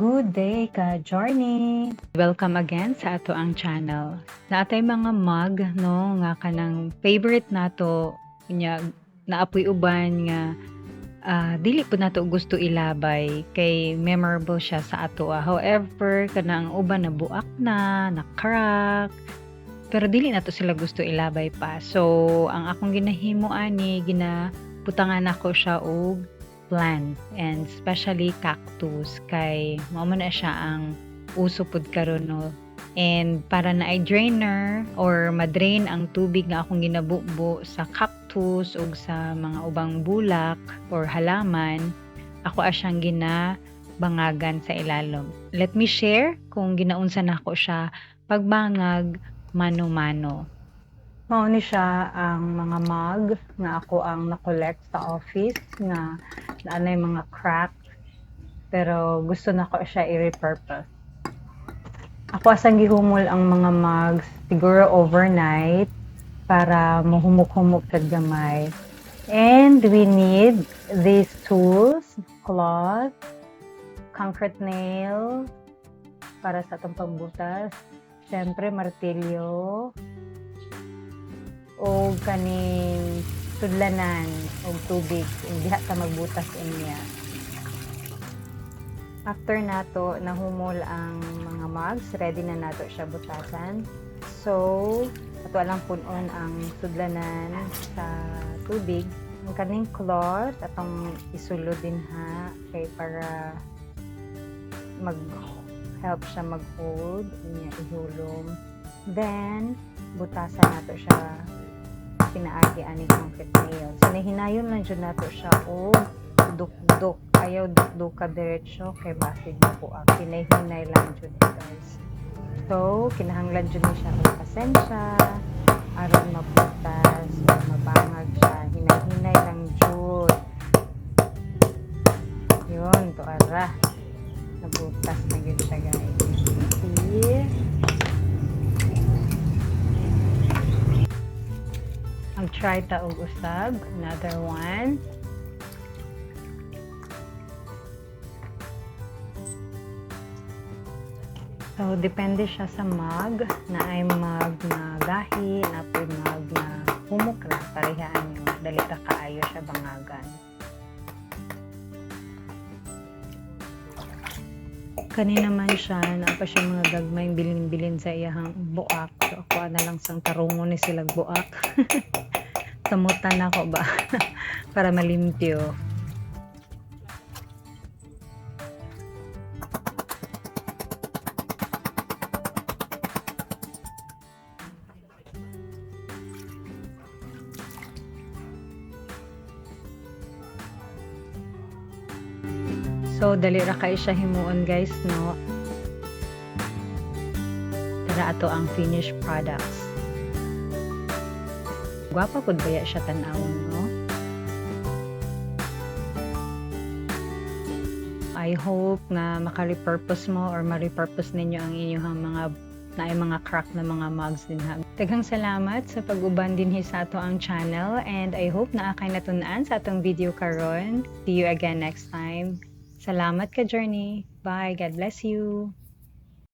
Good day ka, Journey! Welcome again sa ato ang channel. Na atay mga mug, no, nga kanang favorite nato, nya, naapoy uban nga ah, dili po nato gusto ilabay kay memorable siya sa ato. ah. However, kanang uban na buak na, na crack, pero dili nato sila gusto ilabay pa. So, ang akong ginahimo ani, ginaputangan ako siya og plant and especially cactus kay mao na siya ang uso pud karon no? And para na ay drainer or madrain ang tubig nga akong ginabubo sa cactus ug sa mga ubang bulak or halaman ako asyang ginabangagan sa ilalom. Let me share kung ginaunsa nako siya pagbangag mano-mano. Mao ni siya ang mga mug nga ako ang na-collect sa office nga na ano yung mga crack pero gusto na ko siya i-repurpose. Ako asang gihumol ang mga mugs siguro overnight para mahumok-humok kag gamay. And we need these tools, cloth, concrete nail para sa atong pagbutas. Siyempre, martilyo, o kaning tudlanan og tubig ug diha ta magbutas inya. After nato nahumol ang mga mugs, ready na nato siya butasan. So, ato lang punon ang sudlanan sa tubig. Ang kaning cloth atong isulo din ha kay para mag help siya mag-hold inya ihulom. Then, butasan nato siya pinaagi ani concrete nail. So nahinayon lang jud nato siya o duk-duk. Ayaw duk-duk ka diretsyo kay basig na po ang pinahinay lang jud guys. So kinahanglan jud ni siya og pasensya aron mabutas o mabangag siya. Hinay-hinay lang jud. Yun, to ara. Nabutas na yun siya guys. See? Mag-try ta og usab. Another one. So, depende siya sa mug. Na ay mug na gahi, na po mug na humukra. Parehaan nyo. Dali ka kaayo siya bangagan. Kanina man siya, na pa siya mga gagmayng bilin-bilin sa iyahang buak. So, ako na lang sang tarungo ni silang buak. Samutan ako ba? Para malimpyo. So, dali ra kay siya himuon guys, no? Tara ato ang finished products. Gwapa pud baya siya tan-awon, no? I hope na maka-repurpose mo or ma-repurpose ninyo ang inyong mga na ay mga crack na mga mugs din ha. Daghang salamat sa pag-uban din sa ato ang channel and I hope na akay natunaan sa atong video karon. See you again next time. Salamat ka, Journey. Bye. God bless you.